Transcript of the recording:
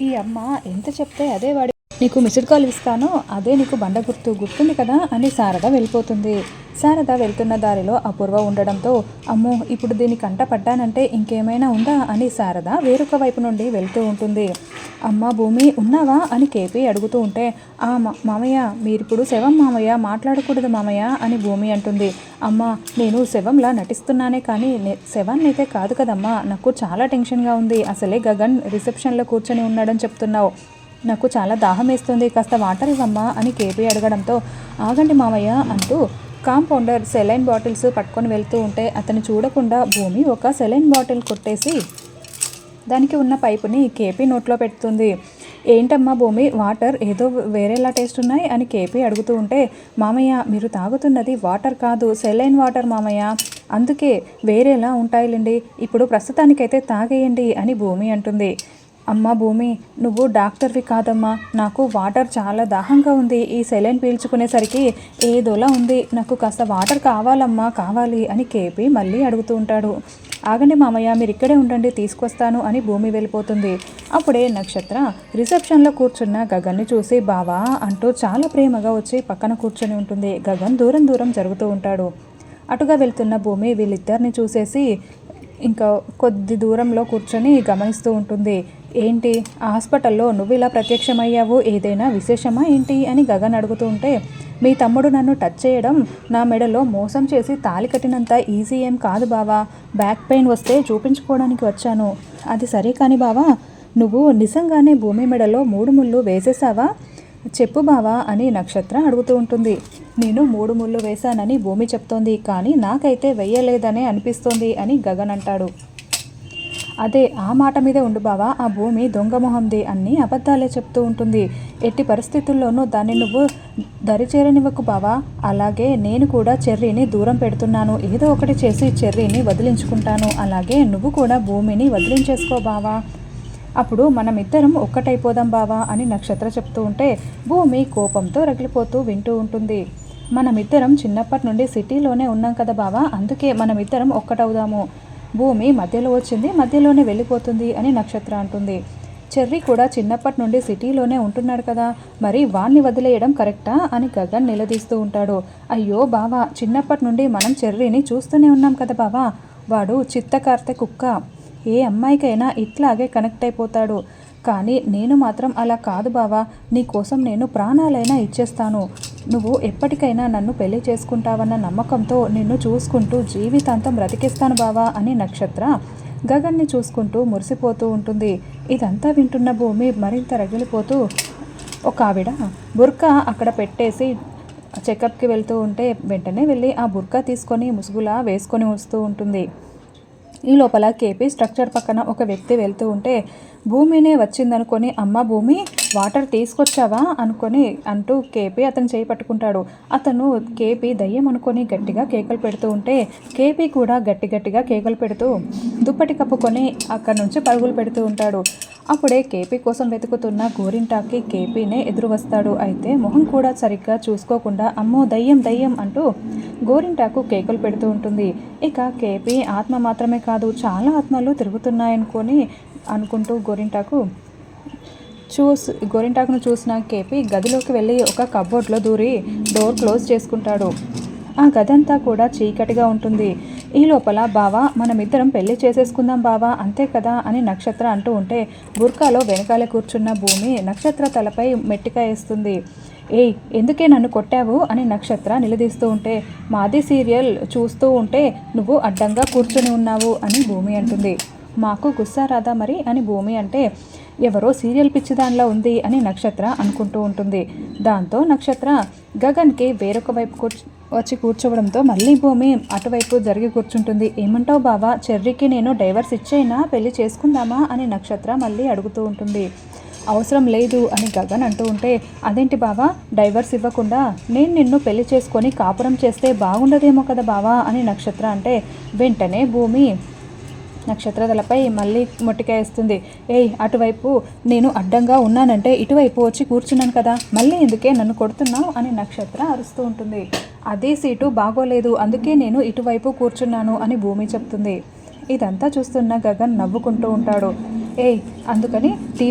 ఈ అమ్మ ఎంత చెప్తే అదే వాడి నీకు మిస్డ్ కాల్ ఇస్తాను అదే నీకు బండ గుర్తు గుర్తుంది కదా అని సారగా వెళ్ళిపోతుంది. శారద వెళ్తున్న దారిలో అపూర్వ ఉండడంతో అమ్మో ఇప్పుడు దీని కంట పడ్డానంటే ఇంకేమైనా ఉందా అని శారద వేరొక వైపు నుండి వెళ్తూ ఉంటుంది. అమ్మ భూమి ఉన్నావా అని కేపీ అడుగుతూ ఉంటే ఆ మా- మామయ్య మీరిప్పుడు శవం మామయ్య మాట్లాడకూడదు మామయ్య అని భూమి అంటుంది. అమ్మ నేను శవంలా నటిస్తున్నానే కానీ నే- శవాన్ని అయితే కాదు కదమ్మా నాకు చాలా టెన్షన్గా ఉంది. అసలే గగన్ రిసెప్షన్లో కూర్చొని ఉన్నాడని చెప్తున్నావు. నాకు చాలా దాహం వేస్తుంది కాస్త వాటర్ ఇవ్వమ్మా అని కేపీ అడగడంతో ఆగండి మామయ్య అంటూ కాంపౌండర్ సెలైన్ బాటిల్స్ పట్టుకొని వెళ్తూ ఉంటే అతను చూడకుండా భూమి ఒక సెలైన్ బాటిల్ కొట్టేసి దానికి ఉన్న పైపుని కేపీ నోట్లో పెడుతుంది. ఏంటమ్మా భూమి వాటర్ ఏదో వేరేలా టేస్ట్ ఉన్నాయి అని కేపీ అడుగుతూ ఉంటే మామయ్య మీరు తాగుతున్నది వాటర్ కాదు సెలైన్ వాటర్ మామయ్య. అందుకే వేరేలా ఉంటాయిలండి ఇప్పుడు ప్రస్తుతానికైతే తాగేయండి అని భూమి అంటుంది. అమ్మ భూమి నువ్వు డాక్టర్వి కాదమ్మా. నాకు వాటర్ చాలా దాహంగా ఉంది. ఈ సెలైన్ పీల్చుకునేసరికి ఏదోలా ఉంది. నాకు కాస్త వాటర్ కావాలమ్మా కావాలి అని కేపీ మళ్ళీ అడుగుతూ ఉంటాడు. ఆగండి మామయ్య మీరు ఇక్కడే ఉండండి తీసుకొస్తాను అని భూమి వెళ్ళిపోతుంది. అప్పుడే నక్షత్ర రిసెప్షన్లో కూర్చున్న గగన్ని చూసి బావా అంటూ చాలా ప్రేమగా వచ్చి పక్కన కూర్చొని ఉంటుంది. గగన్ దూరం దూరం జరుగుతూ ఉంటాడు. అటుగా వెళ్తున్న భూమి వీళ్ళిద్దరిని చూసేసి ఇంకా కొద్ది దూరంలో కూర్చొని గమనిస్తూ ఉంటుంది. ఏంటి? హాస్పిటల్లో నువ్వు ఇలా ప్రత్యక్షమయ్యావు? ఏదైనా విశేషమా ఏంటి? అని గగన్ అడుగుతూ ఉంటే మీ తమ్ముడు నన్ను టచ్ చేయడం నా మెడలో మోసం చేసి తాలి కట్టినంత ఈజీ ఏం కాదు బావా. బ్యాక్ పెయిన్ వస్తే చూపించుకోవడానికి వచ్చాను. అది సరే కానీ బావా నువ్వు నిజంగానే భూమి మెడలో మూడు ముళ్ళు వేసేసావా చెప్పు బావా అని నక్షత్ర అడుగుతూ ఉంటుంది. నేను మూడు ముళ్ళు వేశానని భూమి చెప్తోంది కానీ నాకైతే వెయ్యలేదనే అనిపిస్తోంది అని గగన్ అంటాడు. అదే ఆ మాట మీదే ఉండు బావా ఆ భూమి దొంగ మొహంది అన్ని అబద్ధాలే చెప్తూ ఉంటుంది. ఎట్టి పరిస్థితుల్లోనూ దాన్ని నువ్వు దరిచేరనివ్వకు బావా. అలాగే నేను కూడా చెర్రీని దూరం పెడుతున్నాను. ఏదో ఒకటి చేసి చెర్రీని వదిలించుకుంటాను. అలాగే నువ్వు కూడా భూమిని వదిలించేసుకో బావా. అప్పుడు మనమిద్దరం ఒక్కటైపోదాం బావా అని నక్షత్ర చెప్తూ ఉంటే భూమి కోపంతో రగిలిపోతూ వింటూ ఉంటుంది. మనమిద్దరం చిన్నప్పటి నుండి సిటీలోనే ఉన్నాం కదా బావా. అందుకే మనమిద్దరం ఒక్కటవుదాము. భూమి మధ్యలో వచ్చింది మధ్యలోనే వెళ్ళిపోతుంది అని నక్షత్ర అంటుంది. చెర్రీ కూడా చిన్నప్పటి నుండి సిటీలోనే ఉంటున్నాడు కదా మరి వాణ్ణి వదిలేయడం కరెక్టా అని గగన్ నిలదీస్తూ ఉంటాడు. అయ్యో బావా చిన్నప్పటి నుండి మనం చెర్రీని చూస్తూనే ఉన్నాం కదా బావా వాడు చిత్తకార్తె కుక్క. ఏ అమ్మాయికైనా ఇట్లాగే కనెక్ట్ అయిపోతాడు. కానీ నేను మాత్రం అలా కాదు బావా నీ కోసం నేను ప్రాణాలైనా ఇచ్చేస్తాను. నువ్వు ఎప్పటికైనా నన్ను పెళ్ళి చేసుకుంటావన్న నమ్మకంతో నిన్ను చూసుకుంటూ జీవితాంతం బ్రతికిస్తాను బావా అని నక్షత్ర గగన్ని చూసుకుంటూ మురిసిపోతూ ఉంటుంది. ఇదంతా వింటున్న భూమి మరింత రగిలిపోతూ ఒక ఆవిడ బుర్కా అక్కడ పెట్టేసి చెకప్కి వెళ్తూ ఉంటే వెంటనే వెళ్ళి ఆ బుర్కా తీసుకొని ముసుగులా వేసుకొని వస్తూ ఉంటుంది. ఈ లోపల కేపీ స్ట్రక్చర్ పక్కన ఒక వ్యక్తి వెళ్తూ ఉంటే భూమినే వచ్చిందనుకొని అమ్మ భూమి వాటర్ తీసుకొచ్చావా? అనుకొని అంటూ కేపీ అతను చేయి పట్టుకుంటాడు. అతను కేపీ దయ్యం అనుకొని గట్టిగా కేకలు పెడుతూ ఉంటే కేపీ కూడా గట్టి గట్టిగా కేకలు పెడుతూ దుప్పటి కప్పుకొని అక్కడి నుంచి పరుగులు పెడుతూ ఉంటాడు. అప్పుడే కేపీ కోసం వెతుకుతున్న గోరింటాకి కేపీనే ఎదురు వస్తాడు అయితే మొహం కూడా సరిగ్గా చూసుకోకుండా అమ్మో దయ్యం దయ్యం అంటూ గోరింటాకు కేకలు పెడుతూ ఉంటుంది. ఇక కేపీ ఆత్మ మాత్రమే కాదు చాలా ఆత్మలు తిరుగుతున్నాయనుకొని అనుకుంటూ గోరింటాకు చూసి గోరింటాకును చూసిన కేపీ గదిలోకి వెళ్ళి ఒక కబోర్డ్లో దూరి డోర్ క్లోజ్ చేసుకుంటాడు. ఆ గదంతా కూడా చీకటిగా ఉంటుంది. ఈ లోపల బావా మనమిద్దరం పెళ్ళి చేసేసుకుందాం బావా అంతే కదా అని నక్షత్ర అంటూ ఉంటే బుర్కాలో వెనకాలే కూర్చున్న భూమి నక్షత్ర తలపై మెట్టిక వేస్తుంది. ఏయ్ ఎందుకే నన్ను కొట్టావు అని నక్షత్ర నిలదీస్తూ ఉంటే మాది సీరియల్ చూస్తూ ఉంటే నువ్వు అడ్డంగా కూర్చొని ఉన్నావు అని భూమి అంటుంది. మాకు గుస్సా రాదా మరి అని భూమి అంటే ఎవరో సీరియల్ పిచ్చి దానిలో ఉంది అని నక్షత్ర అనుకుంటూ ఉంటుంది. దాంతో నక్షత్ర గగన్కి వేరొక వైపు కూర్చు వచ్చి కూర్చోవడంతో మళ్ళీ భూమి అటువైపు జరిగి కూర్చుంటుంది. ఏమంటావు బావా? చెర్రీకి నేను డైవర్స్ ఇచ్చేనా? పెళ్ళి చేసుకుందామా? అని నక్షత్ర మళ్ళీ అడుగుతూ ఉంటుంది. అవసరం లేదు అని గగన్ అంటూ ఉంటే అదేంటి బావా? డైవర్స్ ఇవ్వకుండా నేను నిన్ను పెళ్ళి చేసుకొని కాపురం చేస్తే బాగుండదేమో కదా బావా? అని నక్షత్ర అంటే వెంటనే భూమి నక్షత్రదలపై మళ్ళీ మొట్టికేస్తుంది ఏయ్ అటువైపు నేను అడ్డంగా ఉన్నానంటే ఇటువైపు వచ్చి కూర్చున్నాను కదా మళ్ళీ ఎందుకే నన్ను కొడుతున్నావు? అని నక్షత్ర అరుస్తూ ఉంటుంది. అదే సీటు బాగోలేదు అందుకే నేను ఇటువైపు కూర్చున్నాను అని భూమి చెప్తుంది. ఇదంతా చూస్తున్న గగన్ నవ్వుకుంటూ ఉంటాడు. ఏయ్ అందుకని టీ